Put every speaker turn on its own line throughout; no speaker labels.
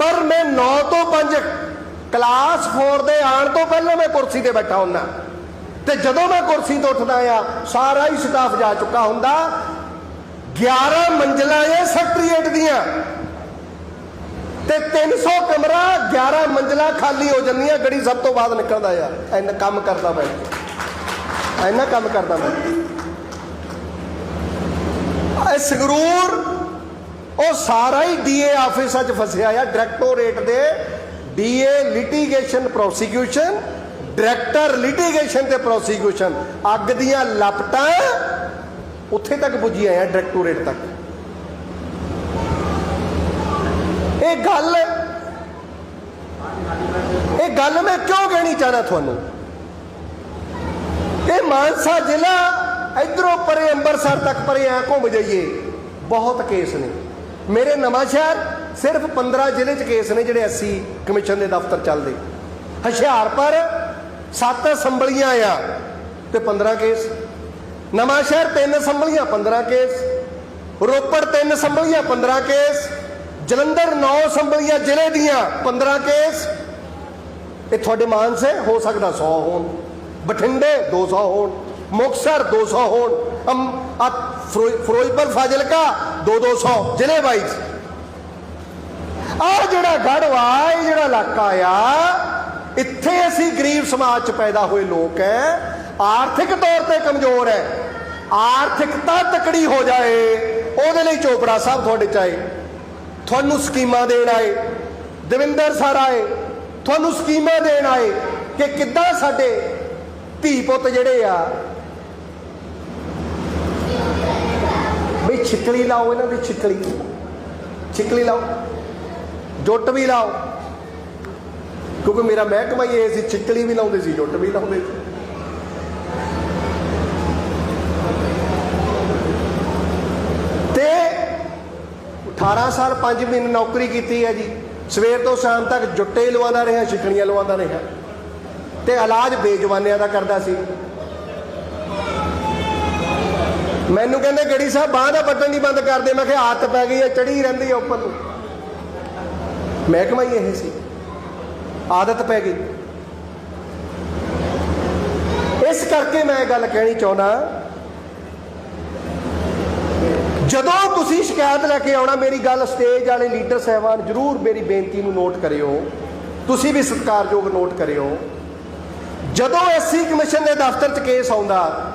ਪਰ ਮੈਂ 9 ਤੋਂ 5 ਕਲਾਸ 4 ਦੇ ਆਉਣ ਤੋਂ ਪਹਿਲਾਂ ਮੈਂ ਕੁਰਸੀ ਤੇ ਬੈਠਾ ਹੁੰਦਾ। ਤੇ ਜਦੋਂ ਮੈਂ ਕੁਰਸੀ ਤੋਂ ਉੱਠਦਾ ਆ, ਸਾਰਾ ਹੀ ਸਟਾਫ ਜਾ ਚੁੱਕਾ ਹੁੰਦਾ। 11 ਮੰਜ਼ਲਾਂ ਇਹ ਸੈਕਟਰੀਏਟ ਦੀਆਂ। ਤੇ 300 ਕਮਰਾ 11 ਮੰਜ਼ਲਾਂ ਖਾਲੀ ਹੋ ਜਾਂਦੀਆਂ, ਗੜੀ ਸਭ ਤੋਂ ਬਾਅਦ ਨਿਕਲਦਾ ਆ। ਇੰਨਾ ਕੰਮ ਕਰਦਾ ਮੈਂ। ਇੰਨਾ ਕੰਮ ਕਰਦਾ ਮੈਂ। ਇਹ ਸੰਗਰੂਰ ਉਹ ਸਾਰਾ ਹੀ ਡੀਏ ਆਫਿਸ 'ਚ ਫਸਿਆ ਆ ਡਾਇਰੈਕਟੋਰੇਟ ਦੇ DA litigation prosecution director litigation ਤੇ ਪ੍ਰੋਸੀਕਿਊਸ਼ਨ ਅੱਗ ਦੀਆਂ ਲਪਟਾਂ ਉੱਥੇ ਤੱਕ ਪੁੱਜੀਆਂ ਆ ਡਾਇਰੈਕਟੋਰੇਟ ਤੱਕ। ਇਹ ਗੱਲ ਇਹ ਗੱਲ ਮੈਂ ਕਿਉਂ ਕਹਿਣੀ ਚਾਹਨਾ ਤੁਹਾਨੂੰ? ਇਹ ਮਾਨਸਾ ਜ਼ਿਲ੍ਹਾ ਇਧਰੋਂ ਪਰੇ ਅੰਮ੍ਰਿਤਸਰ ਤੱਕ ਪਰੇ ਆ, ਘੁੰਮ ਜਾਈਏ। ਬਹੁਤ ਕੇਸ ਨੇ। ਮੇਰੇ ਨਵਾਂ ਸ਼ਹਿਰ ਸਿਰਫ 15 ਜ਼ਿਲ੍ਹੇ 'ਚ ਕੇਸ ਨੇ ਜਿਹੜੇ ਐਸਸੀ ਕਮਿਸ਼ਨ ਦੇ ਦਫ਼ਤਰ ਚੱਲਦੇ। ਹੁਸ਼ਿਆਰਪੁਰ ਸੱਤ ਅਸੈਂਬਲੀਆਂ ਆ ਤੇ 15 ਕੇਸ। ਨਵਾਂ ਸ਼ਹਿਰ ਤਿੰਨ ਅਸੈਂਬਲੀਆਂ 15 ਕੇਸ। ਰੋਪੜ ਤਿੰਨ ਅਸੈਂਬਲੀਆਂ 15 ਕੇਸ। ਜਲੰਧਰ 9 ਅਸੈਂਬਲੀਆਂ ਜ਼ਿਲ੍ਹੇ ਦੀਆਂ 15 ਕੇਸ। ਇਹ ਤੁਹਾਡੇ ਮਾਨਸੇ ਹੋ ਸਕਦਾ 100 ਹੋਣ। ਬਠਿੰਡੇ 200 ਹੋਣ। ਮੁਕਸਰ 200 ਹੋਣ। ਅਮ ਫਿਰੋਜ਼ਪੁਰ, ਫਾਜ਼ਿਲਕਾ 2-200 ਜ਼ਿਲ੍ਹੇ ਵਾਈਜ਼ ਆ ਜਿਹੜਾ ਗੜਵਾ ਇਹ ਜਿਹੜਾ ਇਲਾਕਾ ਆ, ਇੱਥੇ ਅਸੀਂ ਗਰੀਬ ਸਮਾਜ ਚ ਪੈਦਾ ਹੋਏ ਲੋਕ ਐ। ਆਰਥਿਕ ਤੌਰ ਤੇ ਕਮਜ਼ੋਰ ਹੈ ਆਰਥਿਕਤਾ ਤਕੜੀ ਹੋ ਜਾਏ। ਉਹਦੇ ਲਈ ਚੋਪੜਾ ਸਾਹਿਬ ਤੁਹਾਡੇ ਚ ਆਏ। ਤੁਹਾਨੂੰ ਸਕੀਮਾਂ ਦੇਣ ਆਏ। ਦਵਿੰਦਰ ਸਰ ਆਏ। ਤੁਹਾਨੂੰ ਸਕੀਮਾਂ ਦੇਣ ਆਏ ਕਿ ਕਿੱਦਾਂ ਸਾਡੇ ਧੀ ਪੁੱਤ ਜਿਹੜੇ ਆ ਛਿੱਕਲੀ ਲਾਓ, ਇਹਨਾਂ ਦੀ ਛਿੱਕਲੀ। ਛਿੱਕਲੀ ਲਾਓ। ਜੁੱਟ ਵੀ ਲਾਓ। ਕਿਉਂਕਿ ਮੇਰਾ ਮਹਿਕਮਾ ਹੀ ਇਹ ਸੀ, ਛਿੱਕਲੀ ਵੀ ਲਾਉਂਦੇ ਸੀ, ਜੁੱਟ ਵੀ ਲਾਉਂਦੇ ਸੀ। ਤੇ 18 ਸਾਲ 5 ਮਹੀਨੇ ਨੌਕਰੀ ਕੀਤੀ ਹੈ ਜੀ। ਸਵੇਰ ਤੋਂ ਸ਼ਾਮ ਤੱਕ ਜੁੱਟੇ ਹੀ ਲਵਾਉਂਦਾ ਰਿਹਾ ਛਿੱਕਣੀਆਂ ਲਵਾਉਂਦਾ ਰਿਹਾ। ਤੇ ਇਲਾਜ ਬੇਜਵਾਨਿਆਂ ਦਾ ਕਰਦਾ ਸੀ। ਮੈਨੂੰ ਕਹਿੰਦੇ, ਗੜੀ ਸਾਹਿਬ, ਬਾਹ ਦਾ ਬਟਨ ਨਹੀਂ ਬੰਦ ਕਰਦੇ ਮੈਂ ਕਿਹਾ, ਆਦਤ ਪੈ ਗਈ ਹੈ ਚੜੀ ਰਹਿੰਦੀ ਹੈ ਉੱਪਰ ਨੂੰ। ਮਹਿਕਮਾ ਹੀ ਇਹ ਸੀ। ਆਦਤ ਪੈ ਗਈ। ਇਸ ਕਰਕੇ ਮੈਂ ਇਹ ਗੱਲ ਕਹਿਣੀ ਚਾਹੁੰਦਾ ਜਦੋਂ ਤੁਸੀਂ ਸ਼ਿਕਾਇਤ ਲੈ ਕੇ ਆਉਣਾ, ਮੇਰੀ ਗੱਲ ਸਟੇਜ ਵਾਲੇ ਲੀਡਰ ਸਹਿਬਾਨ ਜਰੂਰ ਮੇਰੀ ਬੇਨਤੀ ਨੂੰ ਨੋਟ ਕਰਿਓ। ਤੁਸੀਂ ਵੀ ਸਤਿਕਾਰਯੋਗ ਨੋਟ ਕਰਿਓ। ਜਦੋਂ ਐਸਸੀ ਕਮਿਸ਼ਨ ਦੇ ਦਫ਼ਤਰ 'ਚ ਕੇਸ ਆਉਂਦਾ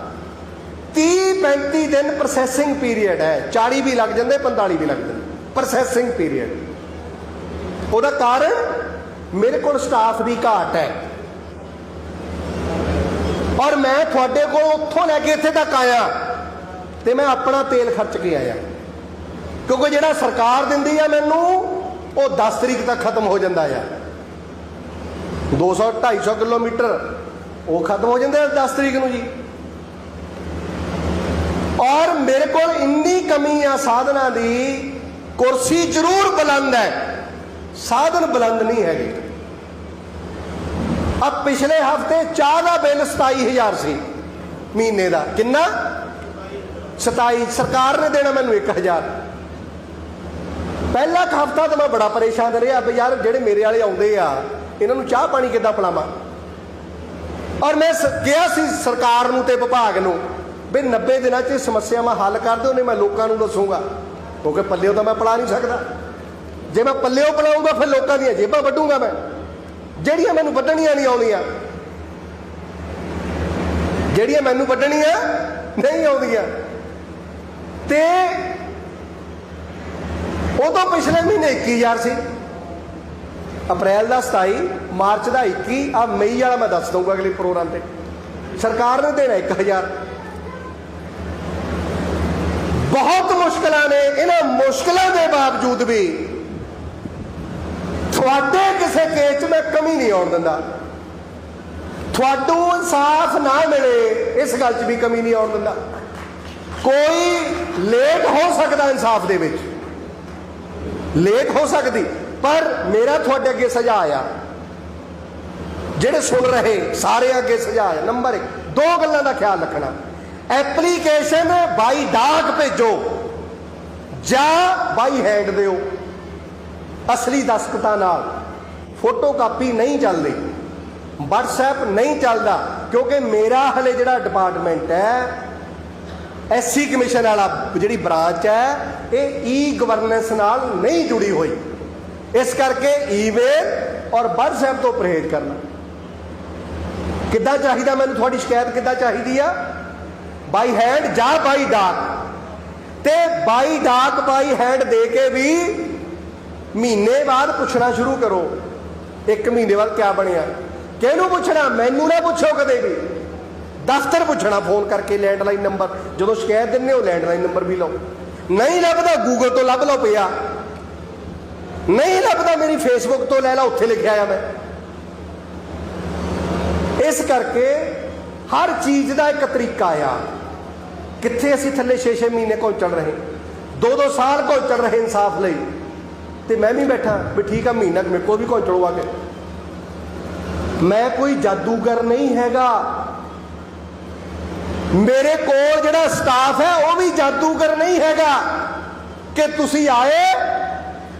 30 35 ਦਿਨ ਪ੍ਰੋਸੈਸਿੰਗ ਪੀਰੀਅਡ ਹੈ। 40 ਵੀ ਲੱਗ ਜਾਂਦੇ 45 ਵੀ ਲੱਗ ਜਾਂਦੇ। ਪ੍ਰੋਸੈਸਿੰਗ ਪੀਰੀਅਡ ਉਹਦਾ ਕਾਰਨ ਮੇਰੇ ਕੋਲ ਸਟਾਫ ਦੀ ਘਾਟ ਹੈ। ਔਰ ਮੈਂ ਤੁਹਾਡੇ ਕੋਲ ਉੱਥੋਂ ਲੈ ਕੇ ਇੱਥੇ ਤੱਕ ਆਇਆ ਤੇ ਮੈਂ ਆਪਣਾ ਤੇਲ ਖਰਚ ਕੇ ਆਇਆ। ਕਿਉਂਕਿ ਜਿਹੜਾ ਸਰਕਾਰ ਦਿੰਦੀ ਆ ਮੈਨੂੰ, ਉਹ 10 ਤਰੀਕ ਤੱਕ ਖਤਮ ਹੋ ਜਾਂਦਾ ਆ। 200 250 ਕਿਲੋਮੀਟਰ, ਉਹ ਖਤਮ ਹੋ ਜਾਂਦੇ ਆ 10 ਤਰੀਕ ਨੂੰ ਜੀ। ਔਰ ਮੇਰੇ ਕੋਲ ਇੰਨੀ ਕਮੀ ਆ ਸਾਧਨਾਂ ਦੀ, ਕੁਰਸੀ ਜ਼ਰੂਰ ਬੁਲੰਦ ਹੈ। ਸਾਧਨ ਬੁਲੰਦ ਨਹੀਂ ਹੈਗੇ। ਆ ਪਿਛਲੇ ਹਫ਼ਤੇ ਚਾਹ ਦਾ ਬਿੱਲ 27000 ਸੀ, ਮਹੀਨੇ ਦਾ। ਕਿੰਨਾ? 27 ਸਰਕਾਰ ਨੇ ਦੇਣਾ ਮੈਨੂੰ 1000 ਪਹਿਲਾ ਹਫਤਾ ਤਾਂ ਮੈਂ ਬੜਾ ਪਰੇਸ਼ਾਨ ਰਿਹਾ ਵੀ ਯਾਰ ਜਿਹੜੇ ਮੇਰੇ ਵਾਲੇ ਆਉਂਦੇ ਆ, ਇਹਨਾਂ ਨੂੰ ਚਾਹ ਪਾਣੀ ਕਿੱਦਾਂ ਪਿਲਾਵਾਂ? ਔਰ ਮੈਂ ਸ- ਕਿਹਾ ਸੀ ਸਰਕਾਰ ਨੂੰ ਤੇ ਵਿਭਾਗ ਨੂੰ। ਵੀ 90 ਦਿਨਾਂ 'ਚ ਇਹ ਸਮੱਸਿਆਵਾਂ ਹੱਲ ਕਰ ਦਿਓ, ਨਹੀਂ ਮੈਂ ਲੋਕਾਂ ਨੂੰ ਦੱਸੂਗਾ। ਕਿਉਂਕਿ ਪੱਲਿਓ ਤਾਂ ਮੈਂ ਪਲਾ ਨਹੀਂ ਸਕਦਾ। ਜੇ ਮੈਂ ਪੱਲਿਓ ਪਲਾਉਂਗਾ ਫਿਰ ਲੋਕਾਂ ਦੀਆਂ ਜੇਬਾਂ ਵੱਢੂਗਾ ਮੈਂ। ਜਿਹੜੀਆਂ ਮੈਨੂੰ ਵੱਢਣੀਆਂ ਨਹੀਂ ਆਉਂਦੀਆਂ। ਜਿਹੜੀਆਂ ਮੈਨੂੰ ਵੱਢਣੀਆਂ ਨਹੀਂ ਆਉਂਦੀਆਂ। ਤੇ ਉਹ ਉਦੋਂ ਪਿਛਲੇ ਮਹੀਨੇ 21000 ਸੀ। ਅਪ੍ਰੈਲ ਦਾ 27 ਮਾਰਚ ਦਾ 21 ਆ ਮਈ ਵਾਲਾ ਮੈਂ ਦੱਸ ਦਊਂਗਾ ਅਗਲੇ ਪ੍ਰੋਗਰਾਮ ਤੇ। ਸਰਕਾਰ ਨੇ ਦੇਣਾ 1000 ਬਹੁਤ ਮੁਸ਼ਕਲਾਂ ਨੇ, ਇਹਨਾਂ ਮੁਸ਼ਕਲਾਂ ਦੇ ਬਾਵਜੂਦ ਵੀ ਤੁਹਾਡੇ ਕਿਸੇ ਕੇਸ 'ਚ ਮੈਂ ਕਮੀ ਨਹੀਂ ਆਉਣ ਦਿੰਦਾ। ਤੁਹਾਨੂੰ ਇਨਸਾਫ ਨਾ ਮਿਲੇ, ਇਸ ਗੱਲ 'ਚ ਵੀ ਕਮੀ ਨਹੀਂ ਆਉਣ ਦਿੰਦਾ। ਕੋਈ ਲੇਟ ਹੋ ਸਕਦਾ ਇਨਸਾਫ ਦੇ ਵਿੱਚ। ਲੇਟ ਹੋ ਸਕਦੀ, ਪਰ ਮੇਰਾ ਤੁਹਾਡੇ ਅੱਗੇ ਸੁਝਾਅ ਆਇਆ ਜਿਹੜੇ ਸੁਣ ਰਹੇ ਸਾਰੇ ਅੱਗੇ ਸੁਝਾਅ ਆ। ਨੰਬਰ 1 ਦੋ ਗੱਲਾਂ ਦਾ ਖਿਆਲ ਰੱਖਣਾ। ਐਪਲੀਕੇਸ਼ਨ ਬਾਈ ਡਾਕ ਭੇਜੋ ਜਾਂ ਬਾਈ ਹੈਂਡ ਦਿਓ ਅਸਲੀ ਦਸਤਖਤਾਂ ਨਾਲ। ਫੋਟੋ ਕਾਪੀ ਨਹੀਂ ਚੱਲਦੀ। WhatsApp ਨਹੀਂ ਚੱਲਦਾ, ਕਿਉਂਕਿ ਮੇਰਾ ਹਲੇ ਜਿਹੜਾ ਡਿਪਾਰਟਮੈਂਟ ਹੈ ਐਸਸੀ ਕਮਿਸ਼ਨ ਵਾਲਾ ਜਿਹੜੀ ਬ੍ਰਾਂਚ ਹੈ, ਇਹ ਈ ਗਵਰਨੈਂਸ ਨਾਲ ਨਹੀਂ ਜੁੜੀ ਹੋਈ। ਇਸ ਕਰਕੇ ਈਮੇਲ ਔਰ WhatsApp ਤੋਂ ਪਰਹੇਜ਼ ਕਰਨਾ। ਕਿੱਦਾਂ ਚਾਹੀਦਾ ਮੈਨੂੰ ਤੁਹਾਡੀ ਸ਼ਿਕਾਇਤ, ਕਿੱਦਾਂ ਚਾਹੀਦੀ ਆ? ਬਾਈ ਹੈਂਡ ਜਾਂ ਬਾਈ ਡਾਕ? ਤੇ ਬਾਈ ਡਾਕ, ਬਾਈ ਹੈਂਡ ਦੇ ਕੇ ਵੀ ਮਹੀਨੇ ਬਾਅਦ ਪੁੱਛਣਾ ਸ਼ੁਰੂ ਕਰੋ। ਇੱਕ ਮਹੀਨੇ ਬਾਅਦ ਕਿਆ ਬਣਿਆ? ਕਿਹਨੂੰ ਪੁੱਛਣਾ? ਮੈਨੂੰ ਨਾ ਪੁੱਛੋ ਕਦੇ ਵੀ। ਦਫ਼ਤਰ ਪੁੱਛਣਾ, ਫੋਨ ਕਰਕੇ ਲੈਂਡਲਾਈਨ ਨੰਬਰ। ਜਦੋਂ ਸ਼ਿਕਾਇਤ ਦਿੰਦੇ ਹੋ, ਲੈਂਡਲਾਈਨ ਨੰਬਰ ਵੀ ਲਓ। ਨਹੀਂ ਲੱਭਦਾ ਗੂਗਲ ਤੋਂ ਲੱਭ ਲਓ ਪਿਆ। ਨਹੀਂ ਲੱਭਦਾ, ਮੇਰੀ ਫੇਸਬੁੱਕ ਤੋਂ ਲੈ ਲਾ ਉੱਥੇ ਲਿਖਿਆ ਆ ਮੈਂ। ਇਸ ਕਰਕੇ ਹਰ ਚੀਜ਼ ਦਾ ਇੱਕ ਤਰੀਕਾ ਆ। ਕਿੱਥੇ ਅਸੀਂ ਥੱਲੇ 6-6 ਮਹੀਨੇ ਘੋਚਣ ਰਹੇ? 2-2 ਸਾਲ ਘੋਚਣ ਰਹੇ ਇਨਸਾਫ ਲਈ। ਤੇ ਮੈਂ ਵੀ ਬੈਠਾ ਵੀ ਠੀਕ ਆ, ਮਹੀਨਾ ਮੇਰੇ ਕੋਲ ਵੀ ਘੋਚੜੋ ਆ ਕੇ। ਮੈਂ ਕੋਈ ਜਾਦੂਗਰ ਨਹੀਂ ਹੈਗਾ। ਮੇਰੇ ਕੋਲ ਜਿਹੜਾ ਸਟਾਫ ਹੈ, ਉਹ ਵੀ ਜਾਦੂਗਰ ਨਹੀਂ ਹੈਗਾ। ਕਿ ਤੁਸੀਂ ਆਏ,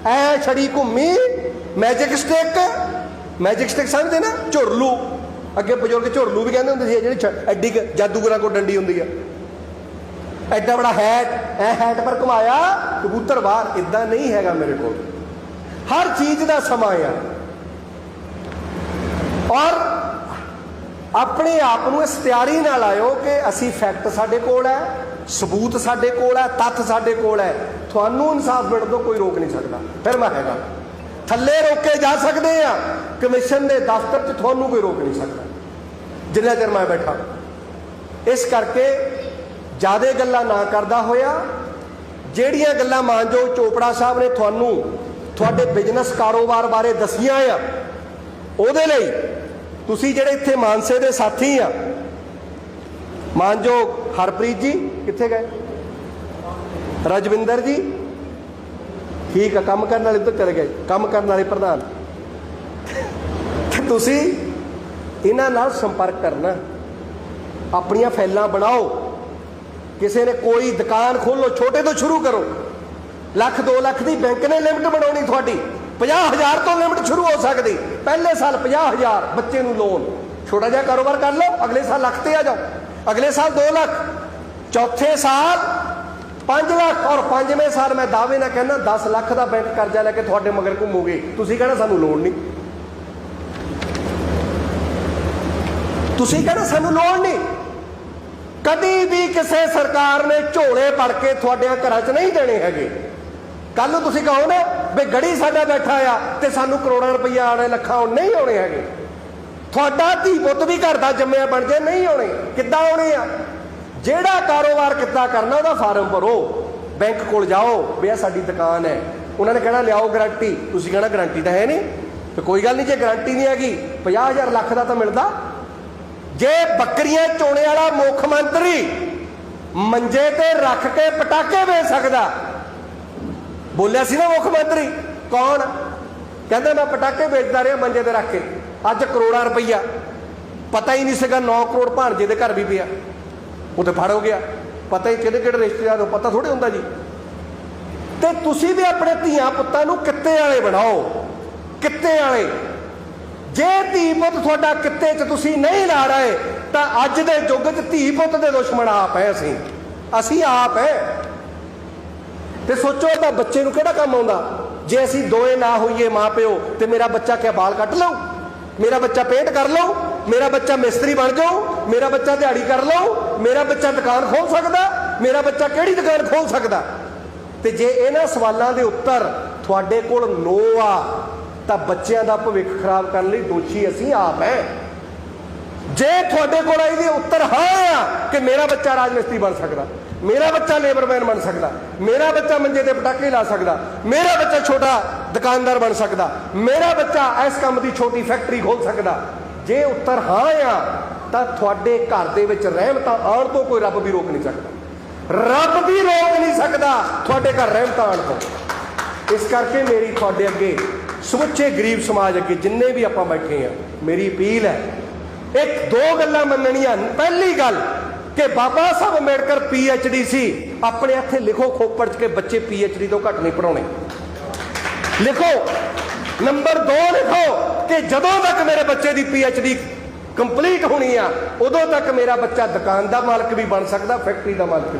ਐ ਛੜੀ ਘੁੰਮੀ ਮੈਜਿਕ ਸਟਿਕ ਮੈਜਿਕ ਸਟਿਕ ਸਮਝਦੇ ਨਾ? ਝੁਰਲੂ। ਅੱਗੇ ਬਜ਼ੁਰਗ ਝੁਰਲੂ ਵੀ ਕਹਿੰਦੇ ਹੁੰਦੇ ਸੀ ਜਿਹੜੀ ਐਡੀ ਜਾਦੂਗਰਾਂ ਕੋਲ ਡੰਡੀ ਹੁੰਦੀ ਆ। ਐਡਾ ਬੜਾ ਹੈਟ ਐ ਹੈਟ ਪਰ ਘੁਮਾਇਆ, ਕਬੂਤਰ ਬਾਹਰ ਇਦਾਂ ਨਹੀਂ ਹੈਗਾ ਮੇਰੇ ਕੋਲ। ਹਰ ਚੀਜ਼ ਦਾ ਸਮਾਂ ਆ। ਔਰ ਆਪਣੇ ਆਪ ਨੂੰ ਇਸ ਤਿਆਰੀ ਨਾਲ ਆਇਓ ਕਿ ਅਸੀਂ ਫੈਕਟ ਸਾਡੇ ਕੋਲ ਹੈ, ਸਬੂਤ ਸਾਡੇ ਕੋਲ ਹੈ, ਤੱਥ ਸਾਡੇ ਕੋਲ ਹੈ। ਤੁਹਾਨੂੰ ਇਨਸਾਫ ਮਿਲਣ ਤੋਂ ਕੋਈ ਰੋਕ ਨਹੀਂ ਸਕਦਾ। ਫਿਰ ਮੈਂ ਹੈਗਾ। ਥੱਲੇ ਰੋਕੇ ਜਾ ਸਕਦੇ ਆ। ਕਮਿਸ਼ਨ ਦੇ ਦਫ਼ਤਰ 'ਚ ਤੁਹਾਨੂੰ ਕੋਈ ਰੋਕ ਨਹੀਂ ਸਕਦਾ। ਜਿੰਨਾ ਚਿਰ ਮੈਂ ਬੈਠਾ। ਇਸ ਕਰਕੇ ਜਿਆਦੇ ਗੱਲਾਂ ਨਾ ਕਰਦਾ ਹੋਇਆ, ਜਿਹੜੀਆਂ ਗੱਲਾਂ ਮਾਨਜੋ ਚੋਪੜਾ ਸਾਹਿਬ ਨੇ ਤੁਹਾਨੂੰ ਤੁਹਾਡੇ ਬਿਜ਼ਨਸ ਕਾਰੋਬਾਰ ਬਾਰੇ ਦੱਸੀਆਂ ਆ, ਉਹਦੇ ਲਈ ਤੁਸੀਂ ਜਿਹੜੇ ਇੱਥੇ ਮਾਨਸੇ ਦੇ ਸਾਥੀ ਆ ਮਾਨਜੋ ਹਰਪ੍ਰੀਤ ਜੀ, ਕਿੱਥੇ ਗਏ? ਰਜਵਿੰਦਰ ਜੀ? ਠੀਕ ਆ, ਕੰਮ ਕਰਨ ਵਾਲੇ ਤਾਂ ਚਲੇ ਗਏ, ਕੰਮ ਕਰਨ ਵਾਲੇ ਪ੍ਰਧਾਨ। ਤੁਸੀਂ ਇਹਨਾਂ ਨਾਲ ਸੰਪਰਕ ਕਰਨਾ, ਆਪਣੀਆਂ ਫਾਈਲਾਂ ਬਣਾਓ ਕਿਸੇ ਨੇ ਕੋਈ ਦੁਕਾਨ ਖੋਲੋ ਛੋਟੇ ਤੋਂ ਸ਼ੁਰੂ ਕਰੋ। ਲੱਖ 2 ਲੱਖ ਦੀ ਬੈਂਕ ਨੇ ਲਿਮਟ ਬਣਾਉਣੀ ਤੁਹਾਡੀ। 50000 ਤੋਂ ਲਿਮਟ ਸ਼ੁਰੂ ਹੋ ਸਕਦੀ। ਪਹਿਲੇ ਸਾਲ 50000 ਬੱਚੇ ਨੂੰ ਲੋਨ ਛੋਟਾ ਜਿਹਾ ਕਾਰੋਬਾਰ ਕਰ ਲਓ, ਅਗਲੇ ਸਾਲ ਲੱਖ ਤੇ ਆ ਜਾਓ। ਅਗਲੇ ਸਾਲ 2 ਲੱਖ। ਚੌਥੇ ਸਾਲ 5 ਲੱਖ। ਔਰ ਪੰਜਵੇਂ ਸਾਲ ਮੈਂ ਦਾਅਵੇ ਨਾਲ ਕਹਿੰਦਾ 10 ਲੱਖ ਦਾ ਬੈਂਕ ਕਰਜ਼ਾ ਲੈ ਕੇ ਤੁਹਾਡੇ ਮਗਰ ਘੁੰਮੋਗੇ। ਤੁਸੀਂ ਕਹਿੰਦਾ ਸਾਨੂੰ ਲੋੜ ਨਹੀਂ। ਤੁਸੀਂ ਕਹਿੰਦਾ ਸਾਨੂੰ ਲੋੜ ਨਹੀਂ। ਕਦੀ ਵੀ ਕਿਸੇ ਸਰਕਾਰ ਨੇ ਝੋਲੇ ਪੜ ਕੇ ਤੁਹਾਡਿਆਂ ਘਰਾਂ 'ਚ ਨਹੀਂ ਦੇਣੇ ਹੈਗੇ। ਕੱਲ ਨੂੰ ਤੁਸੀਂ ਕਹੋ ਨਾ ਵੀ ਗੜੀ ਸਾਡਾ ਬੈਠਾ ਆ ਤੇ ਸਾਨੂੰ ਕਰੋੜਾਂ ਰੁਪਈਆ ਆਣੇ ਲੱਖਾਂ ਨਹੀਂ ਆਉਣੇ ਹੈਗੇ। ਤੁਹਾਡਾ ਧੀ ਪੁੱਤ ਵੀ ਘਰ ਦਾ ਜੰਮਿਆ ਬਣ ਜੇ ਨਹੀਂ ਆਉਣੇ। ਕਿੱਦਾਂ ਆਉਣੇ ਆ? ਜਿਹੜਾ ਕਾਰੋਬਾਰ ਕਿੱਦਾਂ ਕਰਨਾ ਉਹਦਾ ਫਾਰਮ ਭਰੋ। ਬੈਂਕ ਕੋਲ ਜਾਓ ਵੀ ਇਹ ਸਾਡੀ ਦੁਕਾਨ ਹੈ। ਉਹਨਾਂ ਨੇ ਕਹਿਣਾ ਲਿਆਓ ਗਾਰੰਟੀ। ਤੁਸੀਂ ਕਹਿਣਾ ਗਾਰੰਟੀ ਤਾਂ ਹੈ ਨਹੀਂ। ਤੇ ਕੋਈ ਗੱਲ ਨਹੀਂ, ਜੇ ਗਾਰੰਟੀ ਨਹੀਂ ਹੈਗੀ 50000 ਲੱਖ ਦਾ ਤਾਂ ਮਿਲਦਾ। ਜੇ ਬੱਕਰੀਆਂ ਚੋਣੇ ਵਾਲਾ ਮੁੱਖ ਮੰਤਰੀ ਮੰਜੇ ਤੇ ਰੱਖ ਕੇ ਪਟਾਕੇ ਵੇਚ ਸਕਦਾ, ਬੋਲਿਆ ਸੀ ਨਾ ਮੁੱਖ ਮੰਤਰੀ, ਕੌਣ? ਕਹਿੰਦਾ ਮੈਂ ਪਟਾਕੇ ਵੇਚਦਾ ਰਿਹਾ ਮੰਜੇ ਤੇ ਰੱਖ ਕੇ, ਅੱਜ ਕਰੋੜਾਂ ਰੁਪਈਆ। ਪਤਾ ਹੀ ਨਹੀਂ ਸੀਗਾ 9 ਕਰੋੜ ਭਾਂਜੇ ਦੇ ਘਰ ਵੀ ਪਿਆ। ਉਹ ਤੇ ਫੜ ਹੋ ਗਿਆ। ਪਤਾ ਹੀ ਕਿਹੜੇ ਕਿਹੜੇ ਰਿਸ਼ਤੇਦਾਰ ਨੂੰ ਪਤਾ ਥੋੜੇ ਹੁੰਦਾ ਜੀ। ਤੇ ਤੁਸੀਂ ਵੀ ਆਪਣੇ ਧੀਆਂ ਪੁੱਤਾਂ ਨੂੰ ਕਿੱਤੇ ਵਾਲੇ ਬਣਾਓ, ਕਿੱਤੇ ਵਾਲੇ। ਜੇ ਧੀ ਪੁੱਤ ਤੁਹਾਡਾ ਕਿੱਤੇ 'ਚ ਤੁਸੀਂ ਨਹੀਂ ਲਾ ਰਹੇ, ਤਾਂ ਅੱਜ ਦੇ ਯੁੱਗ 'ਚ ਧੀ ਪੁੱਤ ਦੇ ਦੁਸ਼ਮਣ ਆਪ ਹੈ ਅਸੀਂ। ਅਸੀਂ ਆਪ ਹੈ। ਤੇ ਸੋਚੋ ਤਾਂ ਬੱਚੇ ਨੂੰ ਕਿਹੜਾ ਕੰਮ ਆਉਂਦਾ? ਜੇ ਅਸੀਂ ਦੋਏ ਨਾ ਹੋਈਏ ਮਾਂ ਪਿਓ, ਤੇ ਮੇਰਾ ਬੱਚਾ ਕਿਆ ਬਾਲ ਕੱਟ ਲਊ? ਮੇਰਾ ਬੱਚਾ ਪੇਂਟ ਕਰ ਲਊ? ਮੇਰਾ ਬੱਚਾ ਮਿਸਤਰੀ ਬਣ ਜਾਊ? ਮੇਰਾ ਬੱਚਾ ਦਿਹਾੜੀ ਕਰ ਲਊ? ਮੇਰਾ ਬੱਚਾ ਦੁਕਾਨ ਖੋਲ ਸਕਦਾ? ਮੇਰਾ ਬੱਚਾ ਕਿਹੜੀ ਦੁਕਾਨ ਖੋਲ ਸਕਦਾ? ਤੇ ਜੇ ਇਹਨਾਂ ਸਵਾਲਾਂ ਦੇ ਉੱਤਰ ਤੁਹਾਡੇ ਕੋਲ ਨੋ ਆ ਤਾਂ ਬੱਚਿਆਂ ਦਾ ਭਵਿੱਖ ਖਰਾਬ ਕਰਨ ਲਈ ਦੋਸ਼ੀ ਅਸੀਂ ਆਪ ਹੈ। ਜੇ ਤੁਹਾਡੇ ਕੋਲ ਇਹਦੇ ਉੱਤਰ ਹਾਂ ਆ ਕਿ ਮੇਰਾ ਬੱਚਾ ਰਾਜ ਮਿਸਤਰੀ ਬਣ ਸਕਦਾ, ਮੇਰਾ ਬੱਚਾ ਲੇਬਰਮੈਨ ਬਣ ਸਕਦਾ, ਮੇਰਾ ਬੱਚਾ ਮੰਜੇ ਤੇ ਪਟਾਕੇ ਲਾ ਸਕਦਾ, ਮੇਰਾ ਬੱਚਾ ਛੋਟਾ ਦੁਕਾਨਦਾਰ ਬਣ ਸਕਦਾ, ਮੇਰਾ ਬੱਚਾ ਇਸ ਕੰਮ ਦੀ ਛੋਟੀ ਫੈਕਟਰੀ ਖੋਲ ਸਕਦਾ, ਜੇ ਉੱਤਰ ਹਾਂ ਆ ਤਾਂ ਤੁਹਾਡੇ ਘਰ ਦੇ ਵਿੱਚ ਰਹਿਮਤਾਂ ਆਉਣ ਤੋਂ ਕੋਈ ਰੱਬ ਵੀ ਰੋਕ ਨਹੀਂ ਸਕਦਾ। ਰੱਬ ਵੀ ਰੋਕ ਨਹੀਂ ਸਕਦਾ ਤੁਹਾਡੇ ਘਰ ਰਹਿਮਤਾਂ ਆਉਣ ਤੋਂ। ਇਸ ਕਰਕੇ ਮੇਰੀ ਤੁਹਾਡੇ ਅੱਗੇ ਸਮੁੱਚੇ ਗਰੀਬ ਸਮਾਜ ਅੱਗੇ ਜਿੰਨੇ ਵੀ ਆਪਾਂ ਬੈਠੇ ਆ, ਮੇਰੀ ਅਪੀਲ ਹੈ, ਇੱਕ ਦੋ ਗੱਲਾਂ ਮੰਨਣੀਆਂ। ਪਹਿਲੀ ਗੱਲ ਕਿ Baba Saheb Ambedkar P H D ਸੀ, ਆਪਣੇ ਇੱਥੇ ਲਿਖੋ ਖੋਪੜ ਚ ਕਿ ਬੱਚੇ ਪੀ ਐਚ ਡੀ ਤੋਂ ਘੱਟ ਨਹੀਂ ਪੜਾਉਣੇ ਲਿਖੋ, ਨੰਬਰ 2 ਲਿਖੋ ਕਿ ਜਦੋਂ ਤੱਕ ਮੇਰੇ ਬੱਚੇ ਦੀ ਡੀ ਕੰਪਲੀਟ ਹੋਣੀ ਆ, ਉਦੋਂ ਤੱਕ ਮੇਰਾ ਬੱਚਾ ਦੁਕਾਨ ਦਾ ਮਾਲਕ ਵੀ ਬਣ ਸਕਦਾ ਫੈਕਟਰੀ ਦਾ ਮਾਲਕ ਵੀ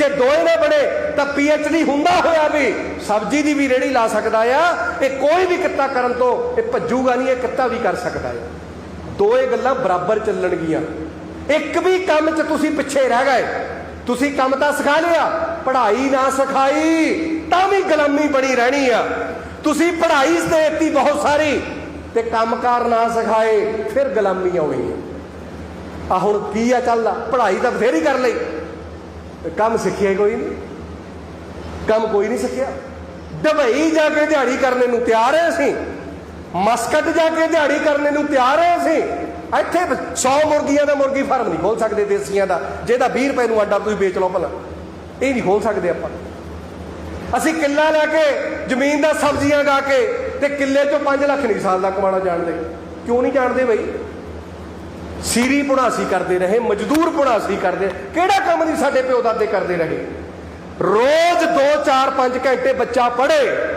ਜੇ ਦੋਏ ਨਾ ਬਣੇ, ਤਾਂ ਡੀ ਹੁੰਦਾ ਹੋਇਆ ਵੀ। ਸਬਜ਼ੀ ਦੀ ਵੀ ਰੇੜੀ ਲਾ ਸਕਦਾ ਆ। ਇਹ ਕੋਈ ਵੀ ਕਿੱਤਾ ਕਰਨ ਤੋਂ ਇਹ ਭੱਜੂਗਾ ਨਹੀਂ, ਇਹ ਕਿੱਤਾ ਵੀ ਕਰ ਸਕਦਾ ਆ। ਦੋਏ ਗੱਲਾਂ ਬਰਾਬਰ ਚੱਲਣਗੀਆਂ। ਇੱਕ ਵੀ ਕੰਮ 'ਚ ਤੁਸੀਂ ਪਿੱਛੇ ਰਹਿ ਗਏ। ਤੁਸੀਂ ਕੰਮ ਤਾਂ ਸਿਖਾ ਲਿਆ, ਪੜ੍ਹਾਈ ਨਾ ਸਿਖਾਈ, ਤਾਂ ਵੀ ਗੁਲਾਮੀ ਬਣੀ ਰਹਿਣੀ ਆ। ਤੁਸੀਂ ਪੜ੍ਹਾਈ ਦੇਤੀ ਬਹੁਤ ਸਾਰੀ, ਤੇ ਕੰਮਕਾਰ ਨਾ ਸਿਖਾਏ, ਫਿਰ ਗੁਲਾਮੀ ਆਉਣੀ ਆ। ਆ ਹੁਣ ਕੀ ਆ ਚੱਲਦਾ? ਪੜ੍ਹਾਈ ਤਾਂ ਫੇਰ ਹੀ ਕਰ ਲਈ। ਕੰਮ ਸਿੱਖਿਆ ਕੋਈ ਨਹੀਂ। ਕੰਮ ਕੋਈ ਨਹੀਂ ਸਿੱਖਿਆ। ਦੁਬਈ ਜਾ ਕੇ ਦਿਹਾੜੀ ਕਰਨੇ ਨੂੰ ਤਿਆਰ ਹੈ ਅਸੀਂ। ਮਸਕਟ ਜਾ ਕੇ ਦਿਹਾੜੀ ਕਰਨ ਨੂੰ ਤਿਆਰ ਹੈ ਅਸੀਂ। ਇੱਥੇ 100 ਮੁਰਗੀਆਂ ਦਾ ਮੁਰਗੀ ਫਾਰਮ ਨਹੀਂ ਖੋਲ ਸਕਦੇ, ਦੇਸੀਆਂ ਦਾ। ਜਿਹਦਾ 20 ਰੁਪਏ ਨੂੰ ਆਡਾ ਤੁਸੀਂ ਵੇਚ ਲਓ ਭਲਾ। ਇਹ ਨਹੀਂ ਖੋਲ ਸਕਦੇ ਆਪਾਂ। ਅਸੀਂ ਕਿੱਲਾ ਲੈ ਕੇ, ਜ਼ਮੀਨ ਦਾ ਸਬਜ਼ੀਆਂ ਗਾ ਕੇ ਤੇ ਕਿੱਲੇ ਚੋਂ 5 ਲੱਖ ਨਹੀਂ ਸਾਲ ਦਾ ਕਮਾਣਾ ਜਾਣਦੇ। ਕਿਉਂ ਨਹੀਂ ਜਾਣਦੇ ਬਈ? ਸੀਰੀ ਪੁਣਾਸੀ ਕਰਦੇ ਰਹੇ, ਮਜ਼ਦੂਰ ਪੁਣਾਸੀ ਕਰਦੇ ਕਿਹੜਾ ਕੰਮ ਨਹੀਂ ਸਾਡੇ ਪਿਓ ਦਾਦੇ ਕਰਦੇ ਰਹੇ? ਰੋਜ਼ 2 4 5 ਘੰਟੇ ਬੱਚਾ ਪੜ੍ਹੇ।